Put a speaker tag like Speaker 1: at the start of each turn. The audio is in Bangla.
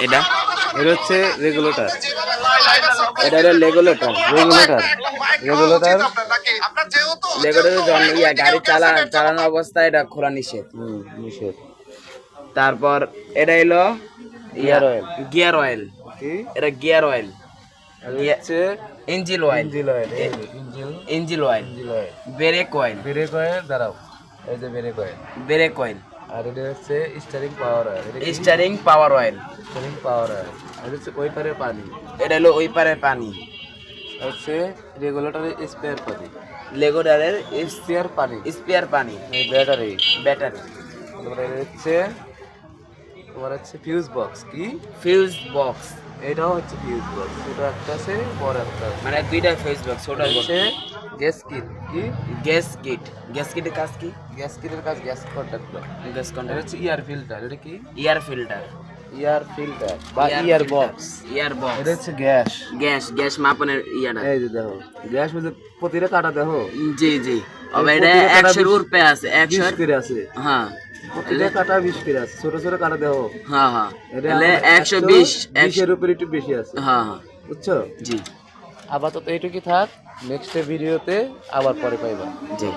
Speaker 1: এটা?
Speaker 2: এটা হচ্ছে রেগুলেটর।
Speaker 1: এটা হলো লেগুলেটর
Speaker 2: রেগুলেটর। রেগুলেটর।
Speaker 1: লেগুলেটর জন্য ইয়া গাড়ি চালা চালানো অবস্থায় এটা খোলা নিষেধ।
Speaker 2: হুম নিষেধ।
Speaker 1: তারপর এটা হলো
Speaker 2: Gear oil.
Speaker 1: Gear oil.
Speaker 2: কি?
Speaker 1: এটা গিয়ার অয়েল।
Speaker 2: এটা হচ্ছে
Speaker 1: engine oil.
Speaker 2: Oil engine
Speaker 1: oil.
Speaker 2: Engine oil.
Speaker 1: Brake oil.
Speaker 2: Brake oil দাঁড়াও। এই যে ব্রেক অয়েল।
Speaker 1: Brake oil.
Speaker 2: আর এটা হচ্ছে steering power oil
Speaker 1: steering power oil
Speaker 2: steering power oil এটা হচ্ছে ওই পারে পানি।
Speaker 1: এটা হলো ওই পারে পানি।
Speaker 2: হচ্ছে রেগুলেটরের স্পেয়ার পানি।
Speaker 1: রেগুলেটরের
Speaker 2: স্পেয়ার পানি।
Speaker 1: স্পেয়ার পানি।
Speaker 2: ব্যাটারি
Speaker 1: ব্যাটারি
Speaker 2: তারপরে হচ্ছে তোমার হচ্ছে ফিউজ বক্স কি?
Speaker 1: ফিউজ বক্স
Speaker 2: এটাও হচ্ছে ফিউজ বক্স ছোট একটা আছে বড় একটা
Speaker 1: মানে দুইটা ফিউজ বক্স
Speaker 2: এটা
Speaker 1: ওটা
Speaker 2: হচ্ছে গ্যাস কিট কি?
Speaker 1: গ্যাস কিট গ্যাস কিটের কাজ কি?
Speaker 2: গ্যাস কিটের কাজ গ্যাস কন্ট্যাক্টর
Speaker 1: গ্যাস
Speaker 2: এটা হচ্ছে ইয়ার ফিল্টার এটা কি?
Speaker 1: এয়ার ফিল্টার
Speaker 2: ইয়ার ফিল্টার বা ইয়ার বক্স
Speaker 1: এয়ার বক্স
Speaker 2: এটা হচ্ছে গ্যাস
Speaker 1: গ্যাস গ্যাস মাপনের ইয়াটা।
Speaker 2: এই যে দেখো গ্যাস বলতে প্রতিটা কাটা দেখো।
Speaker 1: জি জি। তবে এটা
Speaker 2: প্রতিটা কাটা
Speaker 1: একশোর উপরে আছে
Speaker 2: বিশ
Speaker 1: একশোর
Speaker 2: করে আছে।
Speaker 1: হ্যাঁ।
Speaker 2: প্রতিটা কাটা 20 পিস আছে ছোট ছোট কাটা দেখো
Speaker 1: হ্যাঁ হ্যাঁ। তাহলে
Speaker 2: আমার
Speaker 1: একশো
Speaker 2: এর উপরে একটু বেশি আছে।
Speaker 1: হ্যাঁ হ্যাঁ।
Speaker 2: বুঝছ?
Speaker 1: জি।
Speaker 2: আপাতত এইটুকুই থাক নেক্সট ভিডিওতে আবার পরে পাইবা।
Speaker 1: জি।